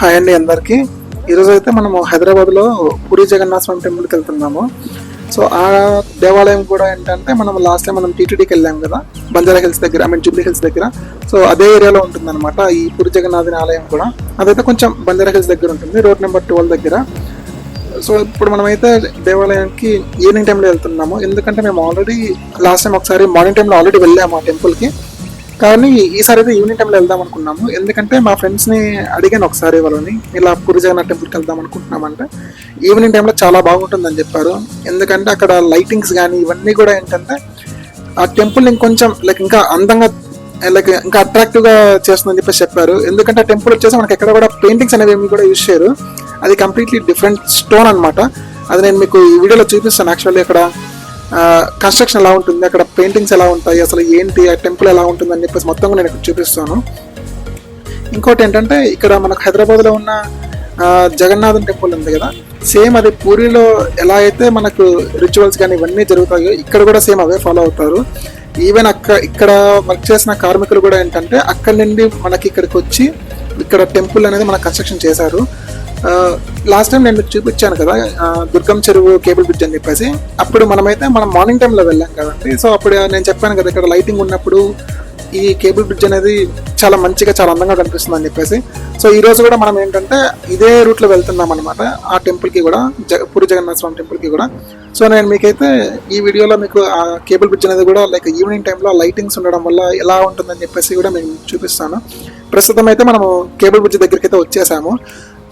Hi అండి అందరికీ. ఈరోజు అయితే మనము హైదరాబాద్లో పూరి జగన్నాథ స్వామి టెంపుల్కి వెళ్తున్నాము. సో ఆ దేవాలయం కూడా ఏంటంటే మనం లాస్ట్ టైం మనం టీటీడీకి వెళ్ళాం కదా బంజారా హిల్స్ దగ్గర ఐ మీన్ జూబ్లీ హిల్స్ దగ్గర. సో అదే ఏరియాలో ఉంటుందన్నమాట ఈ పూరి జగన్నాథుని ఆలయం కూడా. అదైతే కొంచెం బంజారా హిల్స్ దగ్గర ఉంటుంది రోడ్ నెంబర్ ట్వెల్వ్ దగ్గర. సో ఇప్పుడు మనమైతే దేవాలయానికి ఈవినింగ్ టైంలో వెళ్తున్నాము. ఎందుకంటే మేము ఆల్రెడీ లాస్ట్ టైం ఒకసారి మార్నింగ్ టైంలో ఆల్రెడీ వెళ్ళాము ఆ టెంపుల్కి. కానీ ఈసారి అయితే ఈవినింగ్ టైంలో వెళ్దాం అనుకున్నాము. ఎందుకంటే మా ఫ్రెండ్స్ని అడిగాను ఒకసారి వాళ్ళని ఇలా పూరి జగన్నాథ్ టెంపుల్కి వెళ్దాం అనుకుంటున్నామంటే. ఈవినింగ్ టైంలో చాలా బాగుంటుందని చెప్పారు. ఎందుకంటే అక్కడ లైటింగ్స్ కానీ ఇవన్నీ కూడా ఏంటంటే ఆ టెంపుల్ ఇంకొంచెం లైక్ ఇంకా అందంగా లైక్ ఇంకా అట్రాక్టివ్గా చేస్తుందని చెప్పేసి చెప్పారు. ఎందుకంటే ఆ టెంపుల్ వచ్చేసి మనకి ఎక్కడ కూడా పెయింటింగ్స్ అనేవి ఏమి కూడా యూజ్ చేయరు. అది కంప్లీట్లీ డిఫరెంట్ స్టోన్ అనమాట అది నేను మీకు ఈ వీడియోలో చూపిస్తాను యాక్చువల్లీ అక్కడ. కన్స్ట్రక్షన్ ఎలా ఉంటుంది? అక్కడ పెయింటింగ్స్ ఎలా ఉంటాయి? అసలు ఏంటి? ఆ టెంపుల్ ఎలా ఉంటుంది? అని చెప్పేసి మొత్తం నేను ఇక్కడ చూపిస్తాను. ఇంకోటి ఏంటంటే ఇక్కడ మనకు హైదరాబాద్లో ఉన్న జగన్నాథన్ టెంపుల్ ఉంది కదా? సేమ్ అది పూరిలో ఎలా అయితే మనకు రిచువల్స్ కానీ ఇవన్నీ జరుగుతాయో ఇక్కడ కూడా సేమ్ అవే ఫాలో అవుతారు. ఈవెన్ అక్క ఇక్కడ వర్క్ చేసిన కార్మికులు కూడా ఏంటంటే అక్కడి నుండి మనకి ఇక్కడికి వచ్చి ఇక్కడ టెంపుల్ అనేది మన కన్స్ట్రక్షన్ చేశారు. లాస్ట్ టైం నేను మీకు చూపించాను కదా దుర్గం చెరువు కేబుల్ బ్రిడ్జ్ అని చెప్పేసి. అప్పుడు మనమైతే మనం మార్నింగ్ టైంలో వెళ్ళాం కదండి. సో అప్పుడు నేను చెప్పాను కదా ఇక్కడ లైటింగ్ ఉన్నప్పుడు ఈ కేబుల్ బ్రిడ్జ్ అనేది చాలా మంచిగా చాలా అందంగా కనిపిస్తుంది అని చెప్పేసి. సో ఈ రోజు కూడా మనం ఏంటంటే ఇదే రూట్లో వెళ్తున్నాం అనమాట ఆ టెంపుల్కి కూడా జగ పూరి జగన్నాథ స్వామి టెంపుల్కి కూడా. సో నేను మీకైతే ఈ వీడియోలో మీకు ఆ కేబుల్ బ్రిడ్జ్ అనేది కూడా లైక్ ఈవినింగ్ టైంలో లైటింగ్స్ ఉండడం వల్ల ఎలా ఉంటుందని చెప్పేసి కూడా నేను చూపిస్తాను. ప్రస్తుతం అయితే మనము కేబుల్ బ్రిడ్జ్ దగ్గరికి అయితే వచ్చేసాము.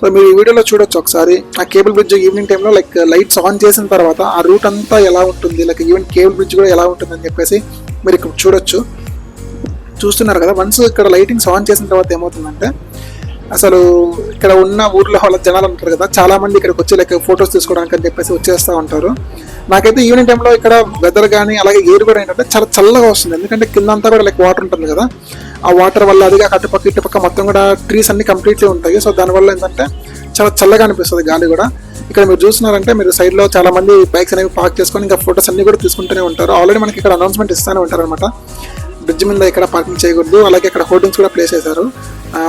సో మీరు ఈ వీడియోలో చూడొచ్చు ఒకసారి. ఆ కేబుల్ బ్రిడ్జ్ ఈవినింగ్ టైంలో లైక్ లైట్స్ ఆన్ చేసిన తర్వాత ఆ రూట్ అంతా ఎలా ఉంటుంది? లైక్ ఈవెన్ కేబుల్ బ్రిడ్జ్ కూడా ఎలా ఉంటుందని చెప్పేసి మీరు ఇక్కడ చూడొచ్చు. చూస్తున్నారు కదా వన్స్ ఇక్కడ లైటింగ్స్ ఆన్ చేసిన తర్వాత ఏమవుతుందంటే అసలు ఇక్కడ ఉన్న ఊర్లో వాళ్ళ జనాలు ఉంటారు కదా చాలా మంది ఇక్కడికి వచ్చి లైక్ ఫొటోస్ తీసుకోవడానికి అని చెప్పేసి వచ్చేస్తూ ఉంటారు. నాకైతే ఈవినింగ్ టైంలో ఇక్కడ వెదర్ కానీ అలాగే ఎయిర్ కూడా ఏంటంటే చాలా చల్లగా వస్తుంది. ఎందుకంటే కింద అంతా కూడా లైక్ వాటర్ ఉంటుంది కదా. ఆ వాటర్ వల్ల అదిగా అటుపక్క ఇటుపక్క మొత్తం కూడా ట్రీస్ అన్ని కంప్లీట్లీ ఉంటాయి. సో దానివల్ల ఏంటంటే చాలా చల్లగా అనిపిస్తుంది గాలి కూడా. ఇక్కడ మీరు చూస్తున్నారంటే మీరు సైడ్లో చాలా మంది బైక్స్ అనేవి పార్క్ చేసుకొని ఇంకా ఫొటోస్ అన్ని కూడా తీసుకుంటూనే ఉంటారు. ఆల్రెడీ మనకి ఇక్కడ అనౌన్స్మెంట్ ఇస్తూనే ఉంటారు అనమాట బ్రిడ్జ్ మీద ఇక్కడ పార్కింగ్ చేయకూడదు. అలాగే ఇక్కడ హోర్డింగ్స్ కూడా ప్లేస్ చేశారు.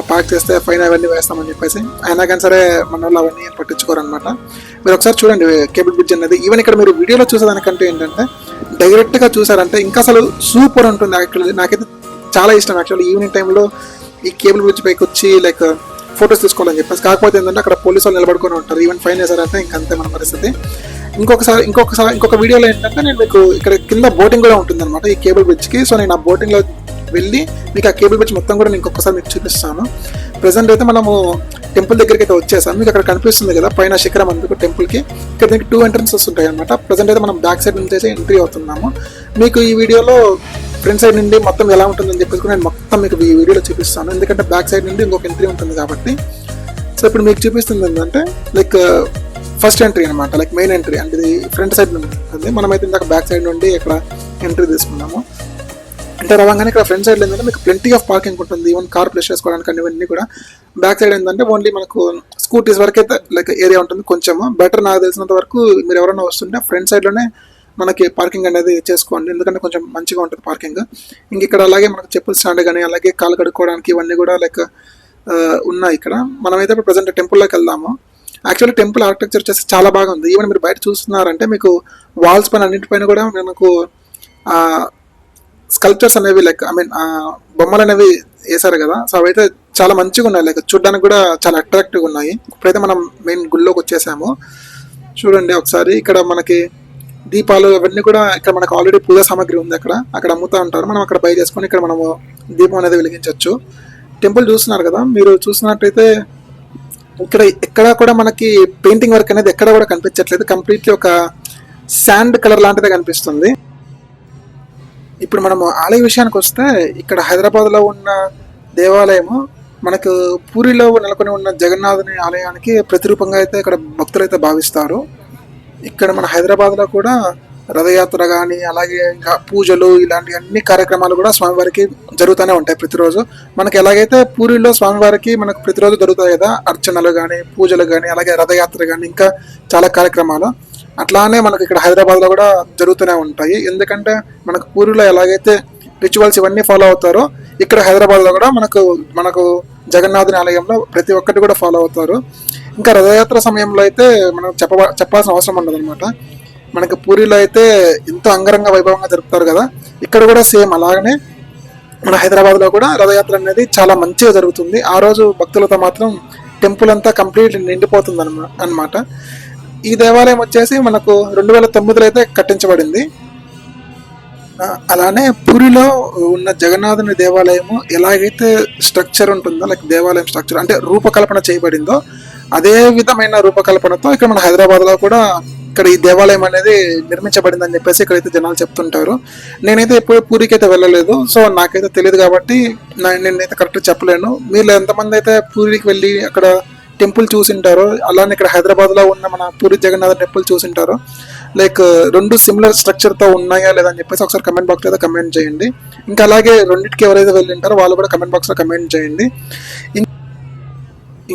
పార్క్ చేస్తే ఫైన్ అవన్నీ వేస్తామని చెప్పేసి. అయినా కానీ సరే మన వాళ్ళు అవన్నీ పట్టించుకోరు అనమాట మీరు ఒకసారి చూడండి కేబుల్ బ్రిడ్జ్ అనేది. ఈవెన్ ఇక్కడ మీరు వీడియోలో చూసేదానికంటే ఏంటంటే డైరెక్ట్గా చూసారంటే ఇంకా అసలు సూపర్ ఉంటుంది. అక్కడ నాకైతే చాలా ఇష్టం యాక్చువల్లీ ఈవినింగ్ టైంలో ఈ కేబుల్ బ్రిడ్జ్ పైకి వచ్చి లైక్ ఫొటోస్ తీసుకోవాలని చెప్పేసి. కాకపోతే ఏంటంటే అక్కడ పోలీసు వాళ్ళు నిలబడుకొని ఉంటారు. ఈవెన్ ఫైన్ వేసారంటే ఇంకంతే మన పరిస్థితి. ఇంకొకసారి ఇంకొకసారి ఇంకొక వీడియోలో ఏంటంటే నేను మీకు ఇక్కడ కింద బోటింగ్ కూడా ఉంటుంది అనమాట ఈ కేబుల్ బ్రిడ్జ్కి సో నేను ఆ బోటింగ్లో వెళ్ళి మీకు ఆ కేబుల్ బ్రిడ్జ్ మొత్తం కూడా నేను ఇంకొకసారి మీకు చూపిస్తాను. ప్రజెంట్ అయితే మనము టెంపుల్ దగ్గరికి అయితే వచ్చేసాం. మీకు అక్కడ కనిపిస్తుంది కదా పైన శిఖరం అందుకు టెంపుల్కి ఇక్కడ దీనికి టూ ఎంట్రన్సెస్ ఉంటాయి అనమాట ప్రజెంట్ అయితే మనం బ్యాక్ సైడ్ నుంచి అయితే ఎంట్రీ అవుతున్నాము. మీకు ఈ వీడియోలో ఫ్రంట్ సైడ్ నుండి మొత్తం ఎలా ఉంటుందని చెప్పేసి నేను మొత్తం మీకు ఈ వీడియోలో చూపిస్తాను. ఎందుకంటే బ్యాక్ సైడ్ నుండి ఇంకొక ఎంట్రీ ఉంటుంది కాబట్టి. సో ఇప్పుడు మీకు చూపిస్తుంది ఏంటంటే లైక్ ఫస్ట్ ఎంట్రీ అనమాట లైక్ మెయిన్ ఎంట్రీ అంటే ఇది ఫ్రంట్ సైడ్ నుండి ఉంటుంది. మనమైతే ఇందాక బ్యాక్ సైడ్ నుండి ఇక్కడ ఎంట్రీ తీసుకున్నాము. అంటే రవంగానే ఇక్కడ ఫ్రంట్ సైడ్ ఏంటంటే మీకు ప్లెంటీ ఆఫ్ పార్కింగ్ ఉంటుంది. ఈవెన్ కార్ ప్లేస్ చేసుకోవడానికి అన్ని ఇవన్నీ కూడా. బ్యాక్ సైడ్ ఏంటంటే ఓన్లీ మనకు స్కూటీస్ వరకు అయితే లైక్ ఏరియా ఉంటుంది కొంచెము. బెటర్ నాకు తెలిసినంత వరకు మీరు ఎవరైనా వస్తుంటే ఫ్రంట్ సైడ్లోనే మనకి పార్కింగ్ అనేది చేసుకోండి. ఎందుకంటే కొంచెం మంచిగా ఉంటుంది పార్కింగ్ ఇంక ఇక్కడ అలాగే మనకు చెప్పుల స్టాండ్ కానీ అలాగే కాలు కడుక్కోవడానికి ఇవన్నీ కూడా లైక్ ఉన్నాయి ఇక్కడ. మనమైతే ఇప్పుడు ప్రజెంట్ టెంపుల్లోకి వెళ్దాము. యాక్చువల్లీ టెంపుల్ ఆర్కిటెక్చర్ వచ్చేసి చాలా బాగా ఉంది. ఈవెన్ మీరు బయట చూస్తున్నారంటే మీకు వాల్స్ పైన అన్నింటిపైన కూడా మనకు స్కల్ప్చర్స్ అనేవి లైక్ ఐ మీన్ బొమ్మలు అనేవి వేశారు కదా. సో అవైతే చాలా మంచిగా ఉన్నాయి. లైక్ చూడడానికి కూడా చాలా అట్రాక్టివ్గా ఉన్నాయి. ఇప్పుడైతే మనం మెయిన్ గుళ్ళోకి వచ్చేసాము. చూడండి ఒకసారి. ఇక్కడ మనకి దీపాలు అవన్నీ కూడా ఇక్కడ మనకు ఆల్రెడీ పూజా సామాగ్రి ఉంది అక్కడ. అక్కడ అమ్ముతా ఉంటారు. మనం అక్కడ బై చేసుకొని ఇక్కడ మనము దీపం అనేది వెలిగించవచ్చు టెంపుల్ చూస్తున్నారు కదా మీరు చూసినట్టయితే ఇక్కడ ఎక్కడ కూడా మనకి పెయింటింగ్ వర్క్ అనేది ఎక్కడ కూడా కనిపించట్లేదు. కంప్లీట్లీ ఒక శాండ్ కలర్ లాంటిదే కనిపిస్తుంది. ఇప్పుడు మనము ఆలయ విషయానికి వస్తే ఇక్కడ హైదరాబాద్లో ఉన్న దేవాలయము మనకు పూరిలో నెలకొని ఉన్న జగన్నాథుని ఆలయానికి ప్రతిరూపంగా అయితే ఇక్కడ భక్తులు అయితే భావిస్తారు. ఇక్కడ మన హైదరాబాద్లో కూడా రథయాత్ర కానీ అలాగే ఇంకా పూజలు ఇలాంటి అన్ని కార్యక్రమాలు కూడా స్వామివారికి జరుగుతూనే ఉంటాయి ప్రతిరోజు. మనకి ఎలాగైతే పూరిలో స్వామివారికి మనకు ప్రతిరోజు జరుగుతాయి కదా అర్చనలు కానీ పూజలు కానీ అలాగే రథయాత్ర కానీ ఇంకా చాలా కార్యక్రమాలు. అట్లానే మనకి ఇక్కడ హైదరాబాద్లో కూడా జరుగుతూనే ఉంటాయి. ఎందుకంటే మనకు పూరిలో ఎలాగైతే రిచువల్స్ ఇవన్నీ ఫాలో అవుతారో ఇక్కడ హైదరాబాద్లో కూడా మనకు మనకు జగన్నాథుని ఆలయంలో ప్రతి ఒక్కటి కూడా ఫాలో అవుతారు. ఇంకా రథయాత్ర సమయంలో అయితే మనం చెప్ప చెప్పాల్సిన అవసరం ఉండదు అనమాట మనకి పూరిలో అయితే ఎంతో అంగరంగ వైభవంగా జరుపుతారు కదా ఇక్కడ కూడా సేమ్ అలాగనే మన హైదరాబాద్లో కూడా రథయాత్ర అనేది చాలా మంచిగా జరుగుతుంది. ఆ రోజు భక్తులతో మాత్రం టెంపుల్ అంతా కంప్లీట్ నిండిపోతుంది అనమాట ఈ దేవాలయం వచ్చేసి మనకు రెండు వేల తొమ్మిదిలో అయితే కట్టించబడింది. అలానే పూరిలో ఉన్న జగన్నాథుని దేవాలయము ఎలాగైతే స్ట్రక్చర్ ఉంటుందో లైక్ దేవాలయం స్ట్రక్చర్ అంటే రూపకల్పన చేయబడిందో అదే విధమైన రూపకల్పనతో ఇక్కడ మన హైదరాబాద్లో కూడా ఇక్కడ ఈ దేవాలయం అనేది నిర్మించబడింది అని చెప్పేసి ఇక్కడైతే జనాలు చెప్తుంటారు. నేనైతే ఎప్పుడు పూరికి అయితే వెళ్ళలేదు. సో నాకైతే తెలియదు కాబట్టి నా- నేనైతే కరెక్ట్ చెప్పలేను. మీరు ఎంతమంది అయితే పూరికి వెళ్ళి అక్కడ టెంపుల్ చూసింటారో అలానే ఇక్కడ హైదరాబాద్లో ఉన్న మన పూరి జగన్నాథ్ టెంపుల్ చూసింటారో లైక్ రెండు సిమిలర్ స్ట్రక్చర్తో ఉన్నాయా లేదా అని చెప్పేసి ఒకసారి కమెంట్ బాక్స్ అయితే కమెంట్ చేయండి. ఇంకా అలాగే రెండింటికి ఎవరైతే వెళ్ళింటారో వాళ్ళు కూడా కమెంట్ బాక్స్లో కమెంట్ చేయండి.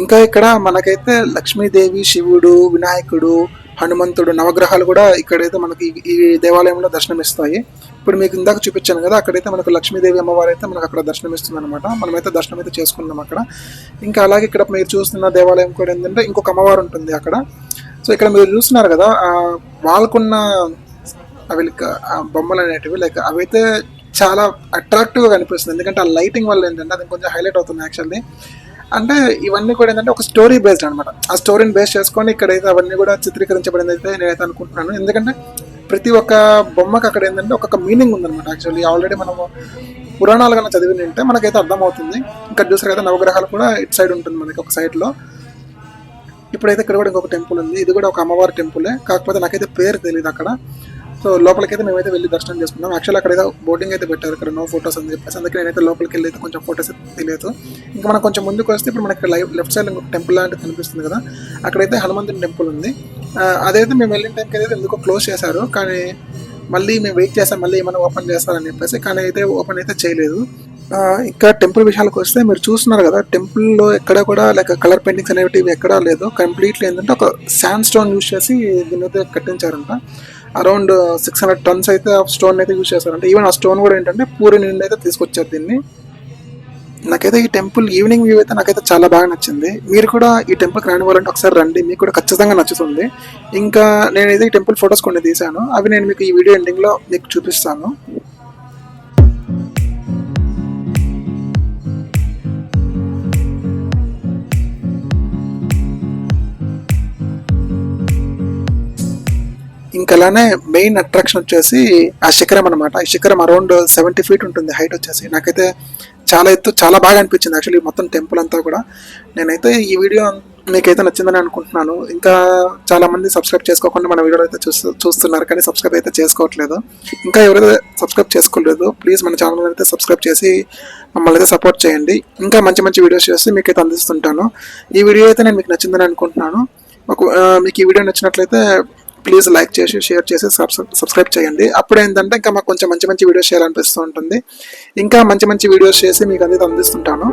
ఇంకా ఇక్కడ మనకైతే లక్ష్మీదేవి శివుడు వినాయకుడు హనుమంతుడు నవగ్రహాలు కూడా ఇక్కడైతే మనకి ఈ- దేవాలయంలో దర్శనమిస్తాయి. ఇప్పుడు మీకు ఇందాక చూపించాను కదా అక్కడైతే మనకు లక్ష్మీదేవి అమ్మవారు అయితే మనకు అక్కడ దర్శనమిస్తుంది అనమాట మనమైతే దర్శనం అయితే చేసుకున్నాం అక్కడ. ఇంకా అలాగే ఇక్కడ మీరు చూస్తున్న దేవాలయం కూడా ఏంటంటే ఇంకొక అమ్మవారు ఉంటుంది అక్కడ. సో ఇక్కడ మీరు చూస్తున్నారు కదా వాళ్ళకున్న అవి బొమ్మలు అనేటివి లైక్ అవైతే చాలా అట్రాక్టివ్గా కనిపిస్తుంది. ఎందుకంటే ఆ లైటింగ్ వల్ల ఏంటంటే అది కొంచెం హైలైట్ అవుతుంది యాక్చువల్లీ అంటే ఇవన్నీ కూడా ఏంటంటే ఒక స్టోరీ బేస్డ్ అనమాట ఆ స్టోరీని బేస్ చేసుకొని ఇక్కడైతే అవన్నీ కూడా చిత్రీకరించబడింది అయితే నేనైతే అనుకుంటున్నాను. ఎందుకంటే ప్రతి ఒక్క బొమ్మకి అక్కడ ఏంటంటే ఒక్కొక్క మీనింగ్ ఉందన్నమాట. యాక్చువల్లీ ఆల్రెడీ మనము పురాణాలు కన్నా చదివి ఉంటే మనకైతే అర్థమవుతుంది. ఇక్కడ చూసారు కదా నవగ్రహాలు కూడా ఇటు సైడ్ ఉంటుంది మనకి ఒక సైడ్లో ఇప్పుడైతే ఇక్కడ కూడా ఇంకొక టెంపుల్ ఉంది. ఇది కూడా ఒక అమ్మవారి టెంపులే కాకపోతే నాకైతే పేరు తెలియదు అక్కడ. సో లోపలికైతే మేమైతే వెళ్ళి దర్శనం చేసుకున్నాం. యాక్చువల్ అక్కడ ఏదో బోర్డింగ్ అయితే పెట్టారు. ఇక్కడ నో ఫోటోస్ అని చెప్పేసి. అందుకే నేనైతే లోపలికి వెళ్ళి అయితే కొంచెం ఫోటోస్ తెలియదు ఇంకా మనం కొంచెం ముందుకు వస్తే ఇప్పుడు మనకి లైవ్ లెఫ్ట్ సైడ్ ఇంకొక టెంపుల్ లాంటిది కనిపిస్తుంది కదా. అక్కడైతే హనుమంతుని టెంపుల్ ఉంది. అదైతే మేము వెళ్ళిన టైంకి అయితే ఎందుకో క్లోజ్ చేశారు. కానీ మళ్ళీ మేము వెయిట్ చేస్తాం మళ్ళీ ఏమైనా ఓపెన్ చేస్తారని చెప్పేసి కానీ అయితే ఓపెన్ అయితే చేయలేదు. ఇంకా టెంపుల్ విషయాలకు వస్తే మీరు చూస్తున్నారు కదా టెంపుల్లో ఎక్కడ కూడా లైక్ కలర్ పెయింటింగ్స్ అనేవి ఎక్కడా లేదు. కంప్లీట్లీ ఏంటంటే ఒక శాండ్ స్టోన్ యూస్ చేసి దీని అయితే కట్టించారంట. అరౌండ్ సిక్స్ హండ్రెడ్ టన్స్ అయితే ఆ స్టోన్ అయితే యూస్ చేస్తారంటే ఈవెన్ ఆ స్టోన్ కూడా ఏంటంటే పూరి నుండి అయితే తీసుకొచ్చారు దీన్ని. నాకైతే ఈ టెంపుల్ ఈవినింగ్ వ్యూ అయితే నాకైతే చాలా బాగా నచ్చింది. మీరు కూడా ఈ టెంపుల్కి రాని వాళ్ళంటే ఒకసారి రండి. మీకు కూడా ఖచ్చితంగా నచ్చుతుంది. ఇంకా నేనైతే ఈ టెంపుల్ ఫొటోస్ కొన్ని తీశాను. అవి నేను మీకు ఈ వీడియో ఎండింగ్లో మీకు చూపిస్తాను. ఇంకా అలానే మెయిన్ అట్రాక్షన్ వచ్చేసి ఆ శిఖరం అనమాట ఈ శిఖరం అరౌండ్ సెవెంటీ ఫీట్ ఉంటుంది హైట్ వచ్చేసి. నాకైతే చాలా ఎత్తు చాలా బాగా అనిపించింది యాక్చువల్లీ మొత్తం టెంపుల్ అంతా కూడా. నేనైతే ఈ వీడియో మీకైతే నచ్చిందని అనుకుంటున్నాను. ఇంకా చాలా మంది సబ్స్క్రైబ్ చేసుకోకుండా మన వీడియో అయితే చూస్తూ చూస్తున్నారు కానీ సబ్స్క్రైబ్ అయితే చేసుకోవట్లేదు. ఇంకా ఎవరైతే సబ్స్క్రైబ్ చేసుకోలేదు ప్లీజ్ మన ఛానల్ అయితే సబ్స్క్రైబ్ చేసి మమ్మల్ని అయితే సపోర్ట్ చేయండి. ఇంకా మంచి మంచి వీడియోస్ చేసి మీకైతే అందిస్తుంటాను. ఈ వీడియో అయితే నేను మీకు నచ్చిందని అనుకుంటున్నాను. ఒక మీకు ఈ వీడియో నచ్చినట్లయితే ప్లీజ్ లైక్ చేసి షేర్ చేసి సబ్స్క్రైబ్ చేయండి. అప్పుడు ఏంటంటే ఇంకా మాకు కొంచెం మంచి మంచి వీడియోస్ చేయాలనిపిస్తూ ఉంటుంది. ఇంకా మంచి మంచి వీడియోస్ చేసి మీకు అనేది అందిస్తుంటాను.